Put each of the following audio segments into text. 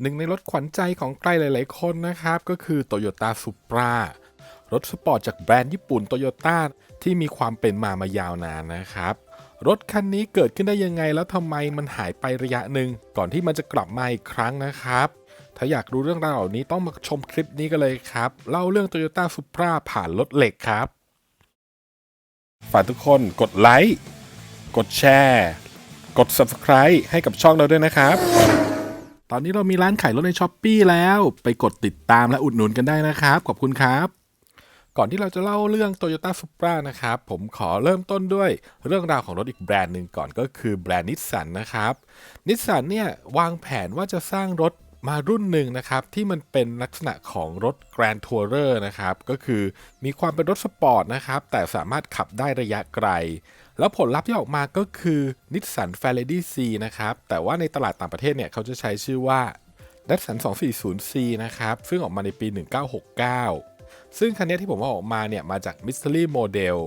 หนึ่งในรถขวัญใจของใครหลาย ๆ คนนะครับ ก็คือ Toyota Supra รถสปอร์ตจากแบรนด์ญี่ปุ่น Toyota ที่มีความเป็นมามายาวนานนะครับ รถคันนี้เกิดขึ้นได้ยังไงแล้วทำไมมันหายไประยะหนึ่ง ก่อนที่มันจะกลับมาอีกครั้งนะครับ ถ้าอยากรู้เรื่องราวเหล่านี้ต้องมาชมคลิปนี้กันเลยครับ เล่าเรื่อง Toyota Supra ผ่านรถเหล็กครับ ฝากทุกคนกดไลค์ กดแชร์ กด Subscribe ให้กับช่องเราด้วยนะครับ ตอนนี้เรามีร้านขายรถในช้อปปีแล้วไปกดติดตามและอุดหนุนกันได้นะครับ ขอบคุณครับ ก่อนที่เราจะเล่าเรื่อง Toyota Supra นะครับ ผมขอเริ่มต้นด้วยเรื่องราวของรถอีกแบรนด์หนึ่งก่อนก็คือแบรนด์นิสสันนะครับนิสสันเนี่ยวางแผนว่าจะสร้างรถมารุ่นหนึ่งนะครับ ที่มันเป็นลักษณะของรถ Grand Tourer นะครับ ก็คือมีความเป็นรถสปอร์ตนะครับ แต่สามารถขับได้ระยะไกล แล้วผลลัพธ์ที่ออกมาก็คือนิสสัน f a r a d y C นะครับ แต่ว่าในตลาดต่างประเทศเนี่ย เขาจะใช้ชื่อว่าดัสสัน 240C นะครับ ซึ่งออกมาในปี 1969 ซึ่งคันนี้ที่ผมว่าออกมาเนี่ย มาจาก Mystery Model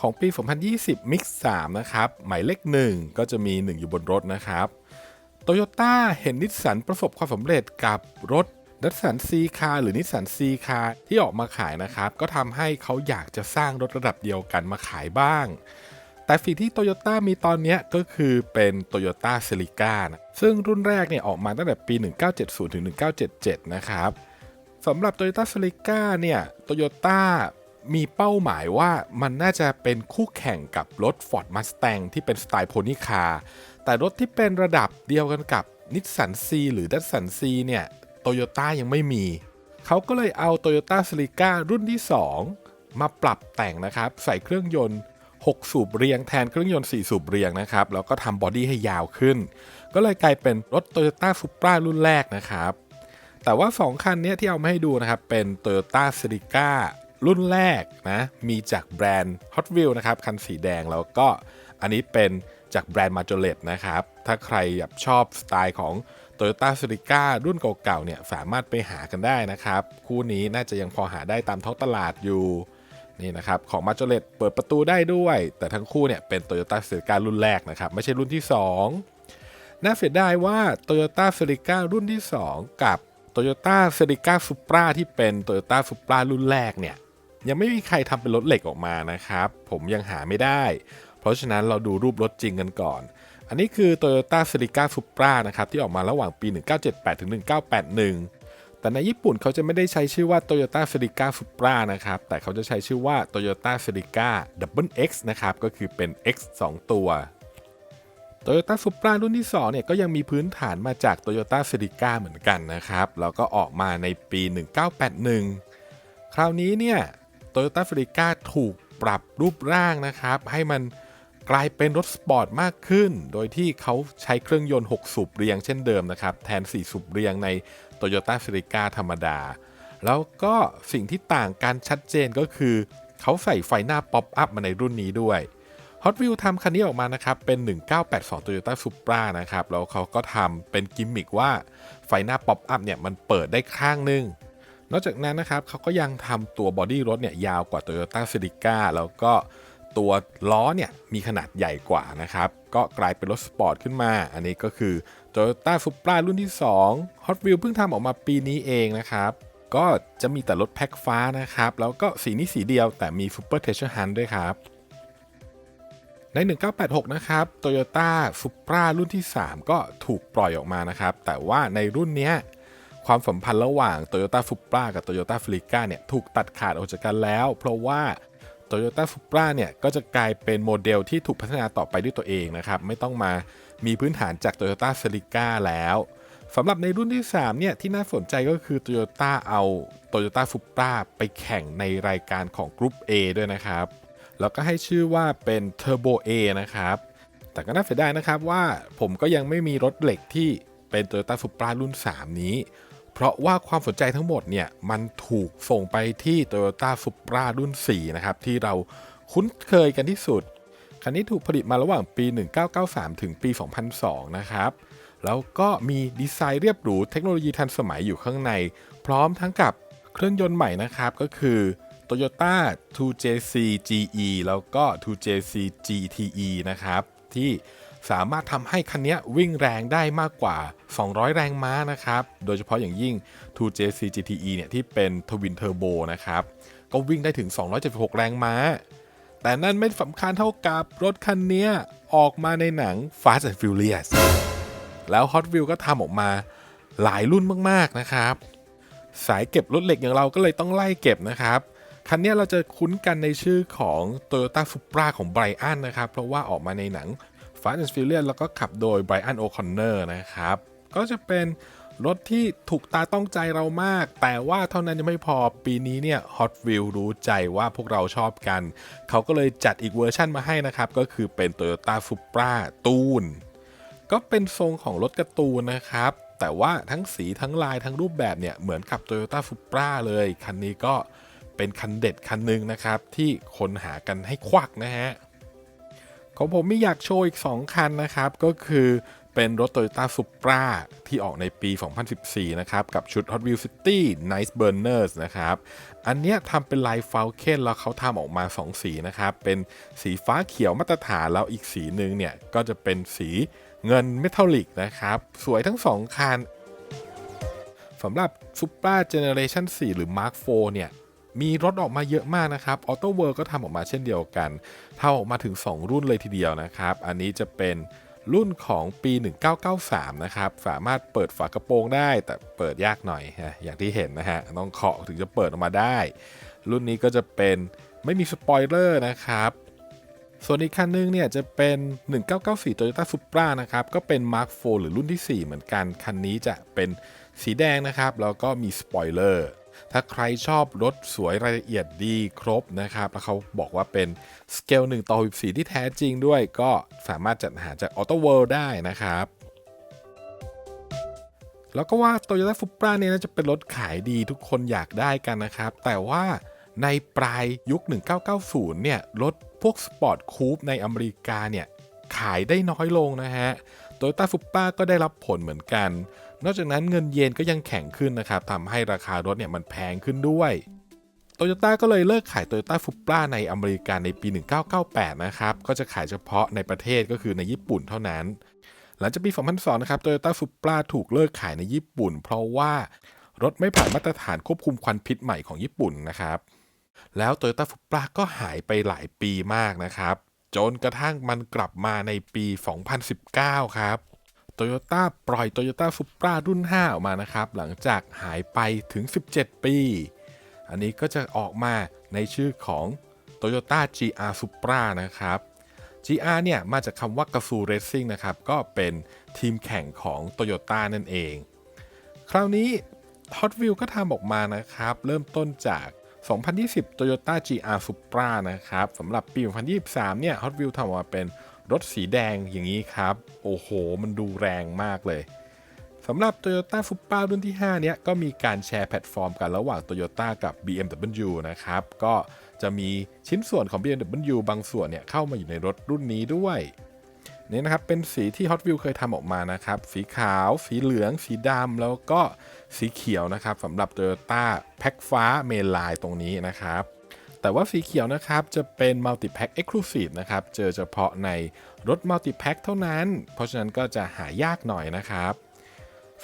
ของปี 2020 Mix 3นะครับ หมายเลข 1 ก็จะมี 1 อยู่บนรถนะครับ โตโยต้าเห็นนิสสันประสบความสำเร็จกับรถนิสสันซีคาหรือนิสสันซีคาที่ออกมาขายนะครับ ก็ทำให้เขาอยากจะสร้างรถระดับเดียวกันมาขายบ้าง แต่สิ่งที่โตโยต้ามีตอนนี้ก็คือเป็นโตโยต้าเซลิก้านะซึ่งรุ่นแรกเนี่ยออกมาตั้งแต่ปี 1970 ถึง 1977 นะครับสำหรับ Toyota c e l i c a เนี่ย Toyota มีเป้าหมายว่ามันน่าจะเป็นคู่แข่งกับรถ Ford Mustang ที่เป็นสไตล์โพนิคาแต่รถที่เป็นระดับเดียวกันกับนิสสัน C หรือดัสสัน C เนี่ยโตโยต้ายังไม่มี เขาก็เลยเอา Toyota c e l i c a รุ่นที่ 2 มาปรับแต่งนะครับ ใส่เครื่องยนต์ 6 สูบเรียงแทนเครื่องยนต์ 4 สูบเรียงนะครับ แล้วก็ทำบอดี้ให้ยาวขึ้น ก็เลยกลายเป็นรถ Toyota Supra รุ่นแรกนะครับ แต่ว่า 2 คันนี้ที่เอามาให้ดูนะครับ เป็น Toyota c e l i c a รุ่นแรกนะ มีจากแบรนด์ Hot Wheels นะครับ คันสีแดงแล้วก็อันนี้เป็นจากแบรนด์ m a j o l e t นะครับ ถ้าใครชอบสไตล์ของ Toyota c e l i c a รุ่นเก่าๆเนี่ยสามารถไปหากันได้นะครับ คู่นี้น่าจะยังพอหาได้ตามท้องตลาดอยู่ นี่นะครับของ m a j o l e t เปิดประตูได้ด้วย แต่ทั้งคู่เนี่ยเป็น Toyota c e l i c a รุ่นแรกนะครับ ไม่ใช่รุ่นที่ 2 น่าเสียดายว่า Toyota c e l i c a รุ่นที่ 2 กับ Toyota c e l i c a Supra ที่เป็น Toyota Supra รุ่นแรกเนี่ยยังไม่มีใครทำเป็นรถเหล็กออกมานะครับ ผมยังหาไม่ได้ เพราะฉะนั้นเราดูรูปรถจริงกันก่อน อันนี้คือ Toyota c e l i c a Supra นะครับที่ออกมาระหว่างปี 1978ถึง1981 แต่ในญี่ปุ่นเขาจะไม่ได้ใช้ชื่อว่า Toyota c e l i c a Supra นะครับ แต่เขาจะใช้ชื่อว่า Toyota c e l i c a Double X นะครับ ก็คือเป็น X 2 ตัว Toyota Supra รุ่นที่2เนี่ยก็ยังมีพื้นฐานมาจาก Toyota c e l i c a เหมือนกันนะครับ แล้วก็ออกมาในปี 1981 คราวนี้เนี่ย Toyota c e l i c a ถูกปรับรูปร่างนะครับ ให้มัน กลายเป็นรถสปอร์ตมากขึ้น โดยที่เขาใช้เครื่องยนต์ 6 สูบเรียงเช่นเดิมนะครับ แทน 4 สูบเรียงใน Toyota c e l i c a ธรรมดา แล้วก็สิ่งที่ต่างกันชัดเจนก็คือ เขาใส่ไฟหน้าป๊อปอัพมาในรุ่นนี้ด้วย Hot Wheels ทำคันนี้ออกมานะครับ เป็น 1982 Toyota Supra นะครับ แล้วเขาก็ทำเป็นกิมมิกว่าไฟหน้าป๊อปอัพเนี่ยมันเปิดได้ข้างนึงนอกจากนั้นนะครับเขาก็ยังทำตัวบอดี้รถเนี่ยยาวกว่า Toyota c e l i c a แล้วก็ ตัวล้อเนี่ยมีขนาดใหญ่กว่านะครับ ก็กลายเป็นรถสปอร์ตขึ้นมา อันนี้ก็คือ Toyota Supra รุ่นที่ 2 Hot Wheels เพิ่งทำออกมาปีนี้เองนะครับ ก็จะมีแต่รถแพ็คฟ้านะครับ แล้วก็สีนี้สีเดียวแต่มี Super Treasure Hunt ด้วยครับ ใน 1986 นะครับ Toyota Supra รุ่นที่ 3 ก็ถูกปล่อยออกมานะครับ แต่ว่าในรุ่นเนี้ยความสัมพันธ์ระหว่าง Toyota Supra กับ Toyota f l i c a เนี่ยถูกตัดขาดออกจากกันแล้ว เพราะว่า Toyota Supra เนี่ยก็จะกลายเป็นโมเดลที่ถูกพัฒนาต่อไปด้วยตัวเองนะครับ ไม่ต้องมามีพื้นฐานจาก Toyota c e l i c a แล้วสำหรับในรุ่นที่ 3 เนี่ย ที่น่าสนใจก็คือ Toyota เอา Toyota Supra ไปแข่งในรายการของ Group A ด้วยนะครับ แล้วก็ให้ชื่อว่าเป็น Turbo A นะครับ แต่ก็น่าเสียดายนะครับว่าผมก็ยังไม่มีรถเหล็กที่เป็น Toyota Supra รุ่น 3 นี้ เพราะว่าความสนใจทั้งหมดเนี่ยมันถูกส่งไปที่ Toyota Supra รุ่น 4 นะครับ ที่เราคุ้นเคยกันที่สุด คันนี้ถูกผลิตมาระหว่างปี 1993 ถึงปี 2002 นะครับ แล้วก็มีดีไซน์เรียบหรูเทคโนโลยีทันสมัยอยู่ข้างใน พร้อมทั้งกับเครื่องยนต์ใหม่นะครับ ก็คือ Toyota 2JC GE แล้วก็ 2JC GTE นะครับ ที่ สามารถทำให้คันนี้วิ่งแรงได้มากกว่า 200 แรงม้านะครับ โดยเฉพาะอย่างยิ่ง 2JC GTE เนี่ยที่เป็นทวินเทอร์โบนะครับ ก็วิ่งได้ถึง 276 แรงม้า แต่นั่นไม่สำคัญเท่ากับรถคันนี้ออกมาในหนัง Fast and Furious แล้ว Hot Wheels ก็ทำออกมาหลายรุ่นมากๆนะครับ สายเก็บรถเหล็กอย่างเราก็เลยต้องไล่เก็บนะครับคันนี้เราจะคุ้นกันในชื่อของ Toyota Supra ของไบรอันนะครับ เพราะว่าออกมาในหนัง Fast and Furious แล้วก็ขับโดยไบรอันโอคอนเนอร์นะครับ ก็จะเป็นรถที่ถูกตาต้องใจเรามาก แต่ว่าเท่านั้นยังไม่พอปีนี้เนี่ย Hot Wheels รู้ใจว่าพวกเราชอบกัน เขาก็เลยจัดอีกเวอร์ชั่นมาให้นะครับ ก็คือเป็น Toyota Supra ตูน ก็เป็นทรงของรถกร์ตูนนะครับ แต่ว่าทั้งสีทั้งลายทั้งรูปแบบเนี่ย เหมือนกับ Toyota Supra เลย คันนี้ก็เป็นคันเด็ดคันหนึ่งนะครับ ที่คนหากันให้ควักนะฮะ ของผมมีอยากโชว์อีก 2 คันนะครับ ก็คือเป็นรถ Toyota Supra ที่ออกในปี 2014 นะครับ กับชุด Hot Wheels City Nice Burners นะครับ อันเนี้ยทำเป็นลายฟ a l เคนแล้วเขาทำออกมา 2 สีนะครับ เป็นสีฟ้าเขียวมาตรฐานแล้วอีกสีหนึ่งเนี่ย ก็จะเป็นสีเงินเมทัลลิกนะครับ สวยทั้ง 2 คันสำหรับ Supra Generation 4 หรือ Mark 4 เนี่ย มีรถออกมาเยอะมากนะครับ Auto World ก็ทำออกมาเช่นเดียวกันเท่าออกมาถึง 2 รุ่นเลยทีเดียวนะครับ อันนี้จะเป็นรุ่นของปี 1993 นะครับ สามารถเปิดฝากระโปรงได้ แต่เปิดยากหน่อยอย่างที่เห็นนะฮะ ต้องเคาะถึงจะเปิดออกมาได้ รุ่นนี้ก็จะเป็นไม่มีสปอยเลอร์นะครับ ส่วนอีกคันนึงเนี่ยจะเป็น 1994 Toyota Supra นะครับ ก็เป็น Mark IV หรือรุ่นที่ 4 เหมือนกัน คันนี้จะเป็นสีแดงนะครับ แล้วก็มีสปอยเลอร์ ถ้าใครชอบรถสวยรายละเอียดดีครบนะครับ แล้วเขาบอกว่าเป็นสเกล1ต่อ14ที่แท้จริงด้วย ก็สามารถจัดหาจาก Auto World ได้นะครับแล้วก็ว่า Toyota Supra เนี่ยน่าจะเป็นรถขายดีทุกคนอยากได้กันนะครับ แต่ว่าในปลายยุค 1990 เนี่ย รถพวกสปอร์ตคูปในอเมริกาเนี่ย ขายได้น้อยลงนะฮะ Toyota Supra ก็ได้รับผลเหมือนกัน นอกจากนั้นเงินเยนก็ยังแข็งขึ้นนะครับทำให้ราคารถเนี่ยมันแพงขึ้นด้วยโตโยต้าก็เลยเลิกขาย Toyota Supra ในอเมริกาในปี 1998 นะครับ ก็จะขายเฉพาะในประเทศก็คือในญี่ปุ่นเท่านั้น หลังจากปี 2002 นะครับ Toyota Supra ถูกเลิกขายในญี่ปุ่น เพราะว่ารถไม่ผ่านมาตรฐานควบคุมควันพิษใหม่ของญี่ปุ่นนะครับ แล้ว Toyota Supra ก็หายไปหลายปีมากนะครับ จนกระทั่งมันกลับมาในปี 2019 ครับโตโยต้าปล่อย Toyota Supra รุ่น 5 ออกมานะครับ หลังจากหายไปถึง 17 ปี อันนี้ก็จะออกมาในชื่อของ Toyota GR Supra นะครับ GR เนี่ย มาจากคำว่าก a ซู Racing นะครับ ก็เป็นทีมแข่งของ Toyota นั่นเอง คราวนี้ Hot w h e e l ก็ทำออกมานะครับ เริ่มต้นจาก 2020 Toyota GR Supra นะครับสำหรับปี 2023 เนี่ย Hot Wheels ทำออกมาเป็นรถสีแดงอย่างนี้ครับ โอ้โห มันดูแรงมากเลยสำหรับ Toyota Supra รุ่นที่ 5 เนี่ย ก็มีการแชร์แพลตฟอร์มกันระหว่าง Toyota กับ BMW นะครับ ก็จะมีชิ้นส่วนของ BMW บางส่วนเนี่ยเข้ามาอยู่ในรถรุ่นนี้ด้วยนี่นะครับเป็นสีที่ Hot Wheels เคยทำออกมานะครับ สีขาว สีเหลือง สีดำแล้วก็ สีเขียวนะครับสำหรับ Toyota แพ็คฟ้าเมลไลน์ตรงนี้นะครับแต่ว่าสีเขียวนะครับจะเป็น Multi Pack Exclusive นะครับเจอเฉพาะในรถ Multi Pack เท่านั้น เพราะฉะนั้นก็จะหายากหน่อยนะครับ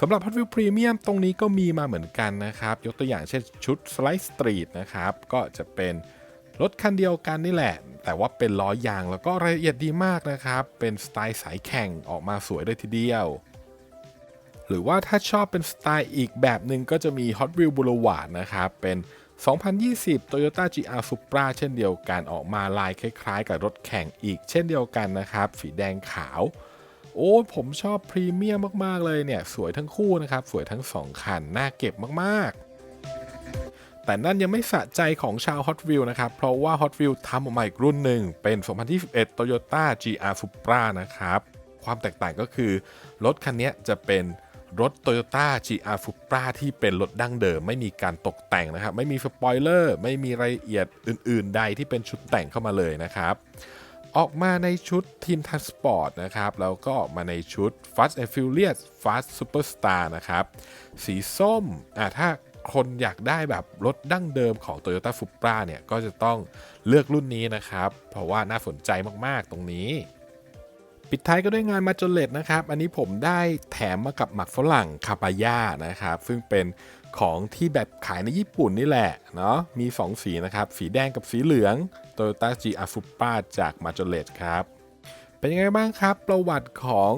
สำหรับ Hot Wheels Premium ตรงนี้ก็มีมาเหมือนกันนะครับ ยกตัวอย่างเช่นชุด Slide Street นะครับ ก็จะเป็นรถคันเดียวกันนี่แหละ แต่ว่าเป็นล้อยางแล้วก็รายละเอียดดีมากนะครับ เป็นสไตล์สายแข่งออกมาสวยเลยทีเดียว หรือว่าถ้าชอบเป็นสไตล์อีกแบบหนึ่งก็จะมี Hot Wheels Boulevard นะครับ เป็น 2020 Toyota GR Supra เช่นเดียวกันออกมาลายคล้ายๆ กับรถแข่งอีก เช่นเดียวกันนะครับ สีแดงขาว โอ้ผมชอบพรีเมียมมากๆเลยเนี่ย สวยทั้งคู่นะครับ สวยทั้ง 2 คัน น่าเก็บมากๆ แต่นั่นยังไม่สะใจของชาว Hot Wheels นะครับ เพราะว่า Hot Wheels ทำออกมาอีกรุ่นหนึ่งเป็น 2021 Toyota GR Supra นะครับ ความแตกต่างก็คือรถคันนี้จะเป็น รถ Toyota GR Supra ที่เป็นรถดั้งเดิม ไม่มีการตกแต่งนะครับ ไม่มีสปอยเลอร์ ไม่มีรายละเอียดอื่น ๆ ใดที่เป็นชุดแต่งเข้ามาเลยนะครับ ออกมาในชุดทีมทันสปอร์ตนะครับ แล้วก็ออกมาในชุด Fast and Furious Fast Superstar นะครับ สีส้มอะถ้าคนอยากได้แบบรถดั้งเดิมของ Toyota Supra เนี่ย ก็จะต้องเลือกรุ่นนี้นะครับ เพราะว่าน่าสนใจมาก ๆ ตรงนี้ ปิดท้ายก็ด้วยงานมาจเลตนะครับ อันนี้ผมได้แถมมากับหมักฝรั่งคาปายานะครับ ซึ่งเป็นของที่แบบขายในญี่ปุ่นนี่แหละเนาะมี 2 สีนะครับ สีแดงกับสีเหลือง Toyota g r s u p r a จากมาจเลตครับ เป็นยังไงบ้างครับ ประวัติของ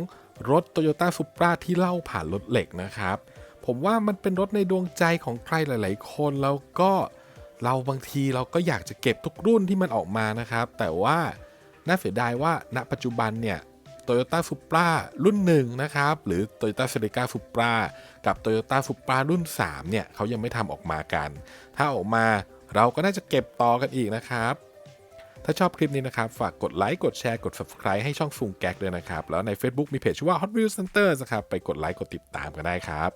รถ Toyota Supra ที่เล่าผ่านรถเหล็กนะครับ ผมว่ามันเป็นรถในดวงใจของใครหลาย ๆ คนแล้วก็เราบางทีเราก็อยากจะเก็บทุกรุ่นที่มันออกมานะครับ แต่ว่าน่าเสียดายว่าณปัจจุบันเนี่ย Toyota Supra รุ่นหนึ่งนะครับ หรือ Toyota Celica Supra กับ Toyota Supra รุ่น 3 เนี่ยเขายังไม่ทำออกมากัน ถ้าออกมาเราก็น่าจะเก็บต่อกันอีกนะครับ ถ้าชอบคลิปนี้นะครับ ฝากกดไลค์ กดแชร์ กด subscribe ให้ช่องซุงแก๊กด้วยนะครับ แล้วใน Facebook มีเพจชื่อว่า Hot Wheels Center นะครับ ไปกดไลค์ กดติดตามกันได้ครับ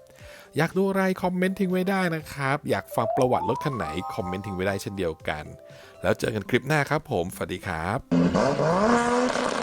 อยากดูอะไรคอมเมนต์ทิ้งไว้ได้นะครับ อยากฟังประวัติรถคันไหนคอมเมนต์ทิ้งไว้ได้เช่นเดียวกัน แล้วเจอกันคลิปหน้าครับผม สวัสดีครับ